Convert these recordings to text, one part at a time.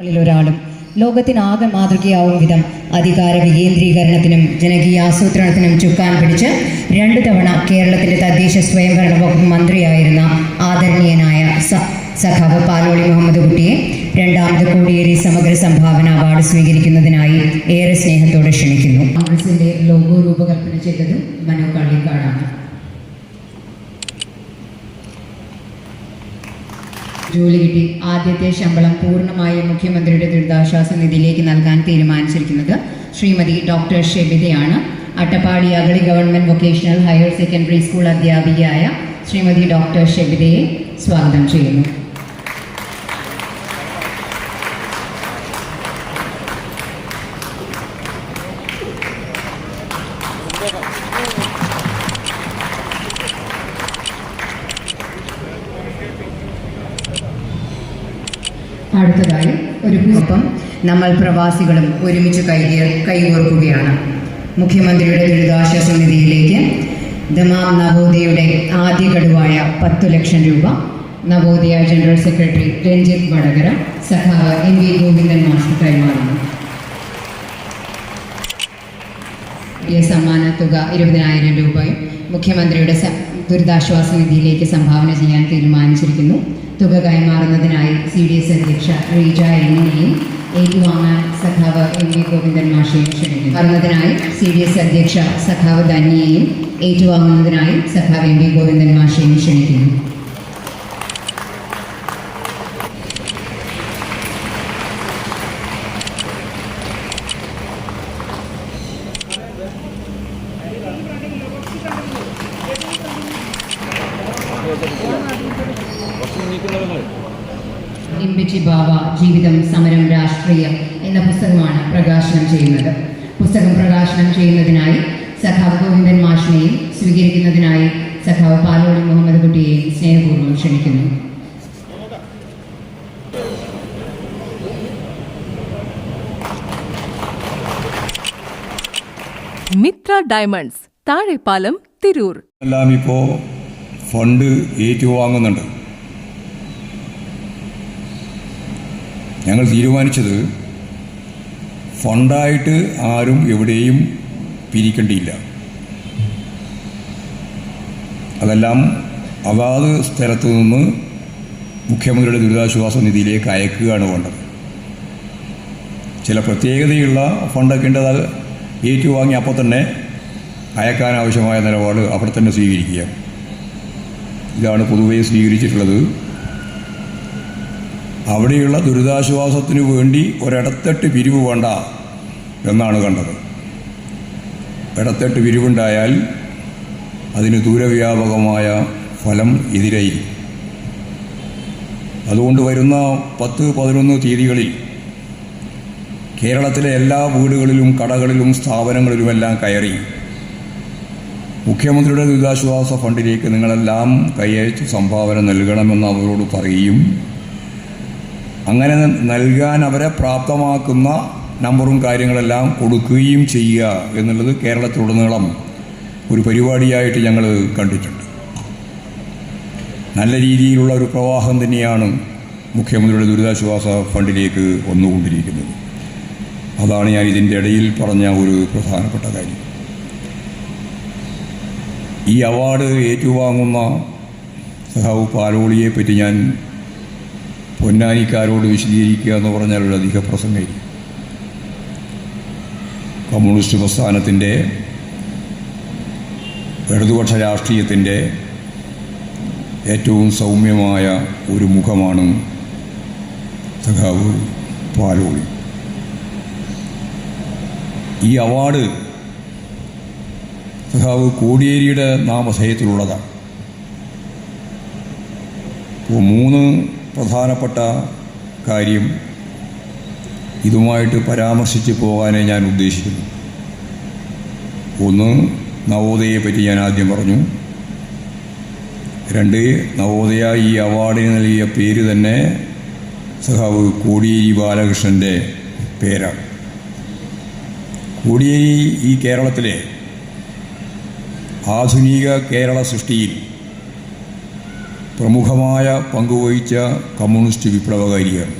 ഒരാളും ലോകത്തിനാകെ മാതൃകയാവും വിധം അധികാര വികേന്ദ്രീകരണത്തിനും ജനകീയ ആസൂത്രണത്തിനും ചുക്കാൻ പിടിച്ച് രണ്ടു തവണ കേരളത്തിന്റെ തദ്ദേശ സ്വയംഭരണ വകുപ്പ് മന്ത്രിയായിരുന്ന ആദരണീയനായ സഖാവ് പാലോളി മുഹമ്മദ് കുട്ടിയെ രണ്ടാമത് കോടിയേരി സമഗ്ര സംഭാവന അവാർഡ് സ്വീകരിക്കുന്നതിനായി ഏറെ സ്നേഹത്തോടെ ക്ഷണിക്കുന്നു. കോൺഗ്രസിന്റെ ലോഗോ രൂപകൽപ്പന ചെയ്തതും മനോ ജോലി കിട്ടി. ആദ്യത്തെ ശമ്പളം പൂർണമായും മുഖ്യമന്ത്രിയുടെ ദുരിതാശ്വാസ നിധിയിലേക്ക് നൽകാൻ തീരുമാനിച്ചിരിക്കുന്നത് Shrimati doctor ഷെബിതയാണ്. Attappadi Agali government vocational higher secondary school അധ്യാപികയായ ശ്രീമതി ഡോക്ടർ ഷെബിതയെ സ്വാഗതം ചെയ്യുന്നു. അടുത്തതായി ഒരു ഒപ്പം നമ്മൾ പ്രവാസികളും ഒരുമിച്ച് കൈ കൈകോർക്കുകയാണ്. മുഖ്യമന്ത്രിയുടെ ദുരിതാശ്വാസ നിധിയിലേക്ക് ദമാം നവോദയയുടെ ആദ്യ ഗഡുവായ പത്തു ലക്ഷം രൂപ നവോദയ ജനറൽ സെക്രട്ടറി രഞ്ജിത്ത് വടകര സഖാവ് എൻ വി ഗോവിന്ദൻ മാസ്റ്റർ കൈമാറുന്നു സമ്മാന തുക ഇരുപതിനായിരം രൂപയും മുഖ്യമന്ത്രിയുടെ ദുരിതാശ്വാസ നിധിയിലേക്ക് സംഭാവന ചെയ്യാൻ തീരുമാനിച്ചിരിക്കുന്നു. തുക കൈമാറുന്നതിനായി സി ഡി എസ് അധ്യക്ഷ റീജ എന്നിനെയും ഏറ്റുവാങ്ങാൻ സഖാവ് എം വി ഗോവിന്ദൻ മാഷയും ക്ഷണിക്കുന്നു. സി ഡി എസ് അധ്യക്ഷ സഖാവ് ധന്യയെയും ഏറ്റുവാങ്ങുന്നതിനായി സഖാവ് എം വി ഗോവിന്ദൻ മാഷയും ക്ഷണിക്കുന്നു. ഇമ്പിച്ചി ബാബ ജീവിതം സമരം രാഷ്ട്രീയം എന്ന പുസ്തകമാണ് പ്രകാശനം ചെയ്യുന്നത്. പുസ്തകം പ്രകാശനം ചെയ്യുന്നതിനായി സഖാവ് ഗോവിന്ദൻ മാഷിനെയും സ്വീകരിക്കുന്നതിനായി സഖാവ് പാലോളി മുഹമ്മദ് കുട്ടിയെയും സ്നേഹപൂർവം ക്ഷണിക്കുന്നു. മിത്ര ഡയമണ്ട്സ് താഴെപ്പാലം തിരൂർ. എല്ലാം ഇപ്പോൾ ഫണ്ട് ഏറ്റുവാങ്ങുന്നുണ്ട് ഞങ്ങൾ തീരുമാനിച്ചത് ഫണ്ടായിട്ട് ആരും എവിടെയും പിരിക്കേണ്ടിയില്ല. അതെല്ലാം അതാത് സ്ഥലത്തു നിന്ന് മുഖ്യമന്ത്രിയുടെ ദുരിതാശ്വാസ നിധിയിലേക്ക് അയക്കുകയാണ് വേണ്ടത്. ചില പ്രത്യേകതയുള്ള ഫണ്ടൊക്കെ ഉണ്ട് അത് ഏറ്റുവാങ്ങി അപ്പോൾ തന്നെ അയക്കാനാവശ്യമായ നിലപാട് അവിടെ തന്നെ സ്വീകരിക്കുക ഇതാണ് പൊതുവെ സ്വീകരിച്ചിട്ടുള്ളത്. അവിടെയുള്ള ദുരിതാശ്വാസത്തിന് വേണ്ടി ഒരിടത്തെട്ട് പിരിവ് വേണ്ട എന്നാണ് കണ്ടത്. ഇടത്തെട്ട് പിരിവുണ്ടായാൽ അതിന് ദൂരവ്യാപകമായ ഫലം എതിരായി അതുകൊണ്ട് വരുന്ന പത്ത് പതിനൊന്ന് തീയതികളിൽ കേരളത്തിലെ എല്ലാ വീടുകളിലും കടകളിലും സ്ഥാപനങ്ങളിലുമെല്ലാം കയറി മുഖ്യമന്ത്രിയുടെ ദുരിതാശ്വാസ ഫണ്ടിലേക്ക് നിങ്ങളെല്ലാം കൈയച്ച് സംഭാവന നൽകണമെന്ന് അവരോട് പറയും. അങ്ങനെ നൽകാൻ അവരെ പ്രാപ്തമാക്കുന്ന നമ്പറും കാര്യങ്ങളെല്ലാം കൊടുക്കുകയും ചെയ്യുക എന്നുള്ളത് കേരളത്തിലുടനീളം ഒരു പരിപാടിയായിട്ട് ഞങ്ങൾ കണ്ടിട്ടുണ്ട്. നല്ല രീതിയിലുള്ള ഒരു പ്രവാഹം തന്നെയാണ് മുഖ്യമന്ത്രിയുടെ ദുരിതാശ്വാസ ഫണ്ടിലേക്ക് വന്നുകൊണ്ടിരിക്കുന്നത്. അതാണ് ഞാൻ ഇതിന്റെ ഇടയിൽ പറഞ്ഞ ഒരു പ്രധാനപ്പെട്ട കാര്യം. ഈ അവാർഡ് ഏറ്റുവാങ്ങുന്ന സഹാവ് പാലോളിയെ പറ്റി ഞാൻ പൊന്നാനിക്കാരോട് വിശദീകരിക്കുക എന്ന് പറഞ്ഞാൽ ഒരു അധിക പ്രസംഗമായിരിക്കും. കമ്മ്യൂണിസ്റ്റ് പ്രസ്ഥാനത്തിന്റെ ഇടതുപക്ഷ രാഷ്ട്രീയത്തിന്റെ ഏറ്റവും സൗമ്യമായ ഒരു മുഖമാണ് സഖാവ് പാലോളി. ഈ അവാർഡ് സഖാവ് കോടിയേരിയുടെ നാമധേയത്തിലുള്ളതാണ്. മൂന്ന് പ്രധാനപ്പെട്ട കാര്യം ഇതുമായിട്ട് പരാമർശിച്ച് പോകാനേ ഞാൻ ഉദ്ദേശിക്കുന്നു. ഒന്ന് നവോദയയെ പറ്റി ഞാൻ ആദ്യം പറഞ്ഞു. രണ്ട് നവോദയ ഈ അവാർഡിന് നൽകിയ പേര് തന്നെ സഹാവ് കോടിയേരി ബാലകൃഷ്ണന്റെ പേരാണ്. കോടിയേരി ഈ കേരളത്തിലെ ആധുനിക കേരള സൃഷ്ടിയിൽ പ്രമുഖമായ പങ്കുവഹിച്ച കമ്മ്യൂണിസ്റ്റ് വിപ്ലവകാരിയാണ്.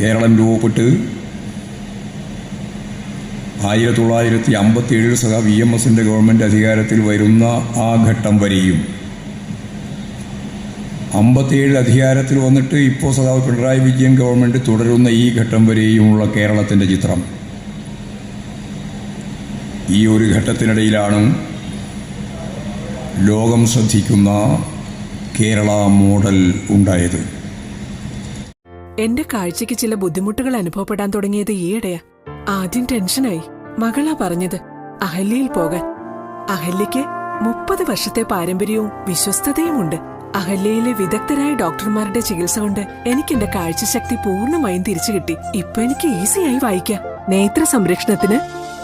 കേരളം രൂപപ്പെട്ട് ആയിരത്തി തൊള്ളായിരത്തി അമ്പത്തി ഏഴിൽ സഹ വി എം എസിന്റെ ഗവൺമെന്റ് അധികാരത്തിൽ വരുന്ന ആ ഘട്ടം വരെയും അമ്പത്തിയേഴ് അധികാരത്തിൽ വന്നിട്ട് ഇപ്പോൾ സദാ പിണറായി വിജയൻ ഗവൺമെന്റ് തുടരുന്ന ഈ ഘട്ടം വരെയുമുള്ള കേരളത്തിന്റെ ചിത്രം. ഈ ഒരു ഘട്ടത്തിനിടയിലാണ് ലോകം ശ്രദ്ധിക്കുന്ന കേരള മോഡൽ ഉണ്ടായത്. എന്റെ കാഴ്ചയ്ക്ക് ചില ബുദ്ധിമുട്ടുകൾ അനുഭവപ്പെടാൻ തുടങ്ങിയത് ഈയിടെയാ. ആദ്യം ടെൻഷനായി. മകളാ പറഞ്ഞത് അഹല്യയിൽ പോകാൻ. അഹല്യയ്ക്ക് മുപ്പത് വർഷത്തെ പാരമ്പര്യവും വിശ്വസ്തതയുമുണ്ട്. അഹല്യയിലെ വിദഗ്ധരായ ഡോക്ടർമാരുടെ ചികിത്സ കൊണ്ട് എനിക്ക് എന്റെ കാഴ്ചശക്തി പൂർണമായും തിരിച്ചു കിട്ടി ഇപ്പൊ എനിക്ക് ഈസിയായി വായിക്കാം. നേത്ര സംരക്ഷണത്തിന്